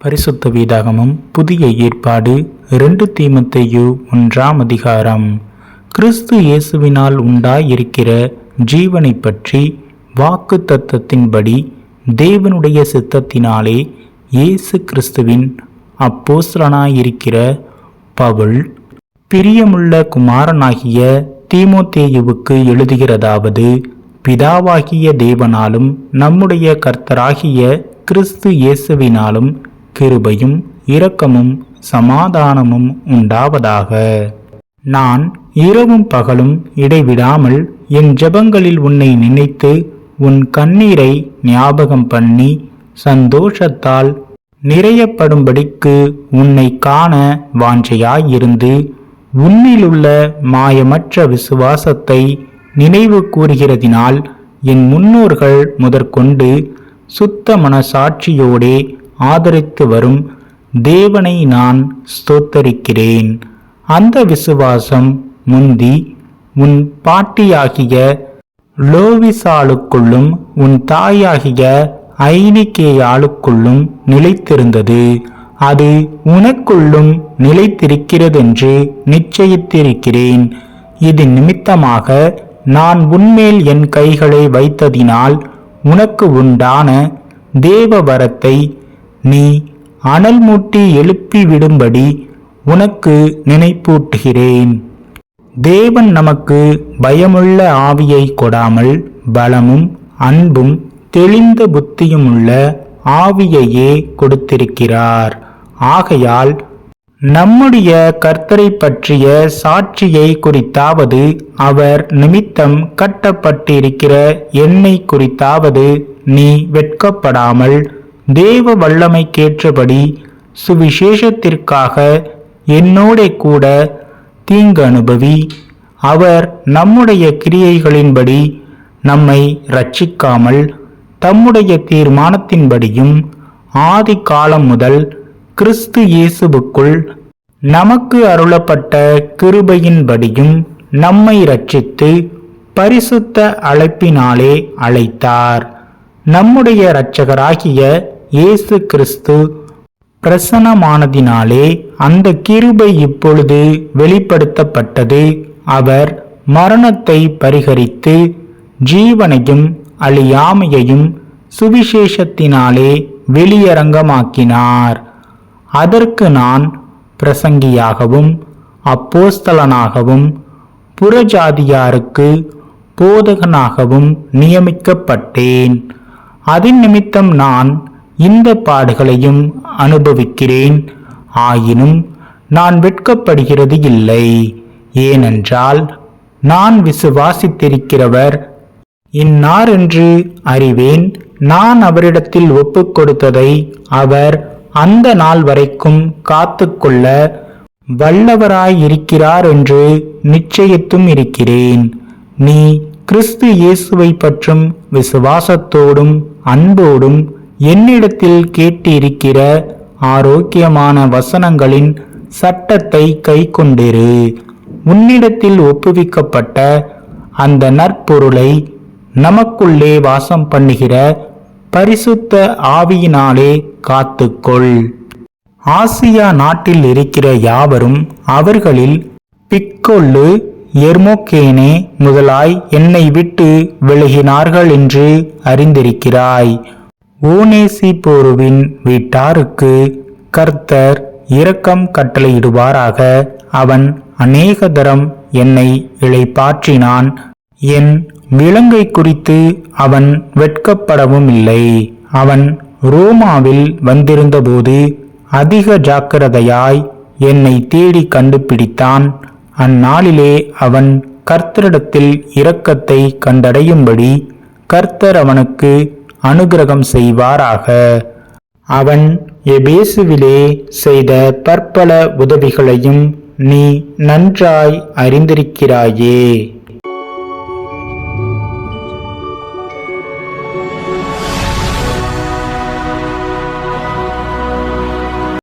பரிசுத்த வீதாகமும் புதிய ஏற்பாடு இரண்டு தீமத்தையு ஒன்றாம் அதிகாரம். கிறிஸ்து இயேசுவினால் உண்டாயிருக்கிற ஜீவனை பற்றி வாக்கு தத்தத்தின்படி தேவனுடைய சித்தத்தினாலே இயேசு கிறிஸ்துவின் அப்போஸ்தலனாயிருக்கிற பவுல் பிரியமுள்ள குமாரனாகிய தீமோத்தேயுவுக்கு எழுதுகிறதாவது பிதாவாகிய தேவனாலும் நம்முடைய கர்த்தராகிய கிறிஸ்து இயேசுவினாலும் கிருபையும் இரக்கமும் சமாதானமும் உண்டாவதாக. நான் இரவும் பகலும் இடைவிடாமல் என் ஜெபங்களில் உன்னை நினைத்து உன் கண்ணீரை ஞாபகம் பண்ணி சந்தோஷத்தால் நிறையப்படும்படிக்கு உன்னை காண வாஞ்சையாயிருந்து உன்னிலுள்ள மாயமற்ற விசுவாசத்தை நினைவு கூறுகிறதினால் என் முன்னோர்கள் முதற்கொண்டு சுத்த மனசாட்சியோடே ஆதரித்து வரும் தேவனை நான் ஸ்தோத்தரிக்கிறேன். அந்த விசுவாசம் முந்தி உன் பாட்டியாகிய லோவிசாளுக்குள்ளும் உன் தாயாகிய ஐனிக்கேயாளுக்குள்ளும் நிலைத்திருந்தது. அது உனக்குள்ளும் நிலைத்திருக்கிறதென்று நிச்சயித்திருக்கிறேன். இது நிமித்தமாக நான் உன்மேல் என் கைகளை வைத்ததினால் உனக்கு உண்டான தேவ வரத்தை நீ அனல் மூட்டி எழுப்பி விடும்படி உனக்கு நினைப்பூட்டுகிறேன். தேவன் நமக்கு பயமுள்ள ஆவியை கொடாமல் பலமும் அன்பும் தெளிந்த புத்தியுமுள்ள ஆவியையே கொடுத்திருக்கிறார். ஆகையால் நம்முடைய கர்த்தரை பற்றிய சாட்சியை குறித்தாவது அவர் நிமித்தம் கட்டப்பட்டிருக்கிற எண்ணெய் குறித்தாவது நீ வெட்கப்படாமல் தேவ வல்லமைக்கேற்றபடி சுவிசேஷத்திற்காக என்னோட கூட தீங்கு அனுபவி அவர் நம்முடைய கிரியைகளின்படி நம்மை ரட்சிக்காமல் தம்முடைய தீர்மானத்தின்படியும் ஆதி காலம் முதல் கிறிஸ்து இயேசுவுக்குள் நமக்கு அருளப்பட்ட கிருபையின்படியும் நம்மை ரட்சித்து பரிசுத்த அழைப்பினாலே அழைத்தார். நம்முடைய இரட்சகராகிய இயேசு கிறிஸ்து பிரசனமானதினாலே அந்த கிருபை இப்பொழுது வெளிப்படுத்தப்பட்டது. அவர் மரணத்தை பரிகரித்து ஜீவனையும் அழியாமையையும் சுவிசேஷத்தினாலே வெளியரங்கமாக்கினார். அதற்கு நான் பிரசங்கியாகவும் அப்போஸ்தலனாகவும் புறஜாதியாருக்கு போதகனாகவும் நியமிக்கப்பட்டேன். அதன் நிமித்தம் நான் இந்த பாடுகளையும் அனுபவிக்கிறேன். ஆயினும் நான் வெட்கப்படுகிறது இல்லை. ஏனென்றால் நான் விசுவாசித்திருக்கிறவர். இன்னார் என்று அறிவேன். நான் அவரிடத்தில் ஒப்பு கொடுத்ததை அவர் அந்த நாள் வரைக்கும் காத்துக்கொள்ள வல்லவராயிருக்கிறார் என்று நிச்சயத்தும் இருக்கிறேன். நீ கிறிஸ்து இயேசுவை பற்றும் விசுவாசத்தோடும் அன்போடும் என்னிடத்தில் கேட்டிருக்கிற ஆரோக்கியமான வசனங்களின் சட்டத்தை கை கொண்டிரு உன்னிடத்தில் ஒப்புவிக்கப்பட்ட அந்த நற்பொருளை நமக்குள்ளே வாசம் பண்ணுகிற பரிசுத்த ஆவியினாலே காத்துக்கொள். ஆசியா நாட்டில் இருக்கிற யாவரும் அவர்களில் பிக்கொள்ளு எர்மோக்கேனே முதலாய் என்னை விட்டு விலகினார்கள் என்று அறிந்திருக்கிறாய். ஓனேசிபோருவின் வீட்டாருக்கு கர்த்தர் இரக்கம் கட்டளையிடுவாராக அவன் அநேக தரம் என்னை இழைப்பாற்றினான் என் விலங்கை குறித்து அவன் வெட்கப்படவும் இல்லை. அவன் ரோமாவில் வந்திருந்தபோது அதிக ஜாக்கிரதையாய் என்னை தேடி கண்டுபிடித்தான். அந்நாளிலே அவன் கர்த்தரிடத்தில் இரக்கத்தை கண்டடையும்படி கர்த்தர் அவனுக்கு அனுகிரகம் செய்வாராக. அவன் எபேசுவிலே செய்த பற்பல உதவிகளையும் நீ நன்றாய் அறிந்திருக்கிறாயே.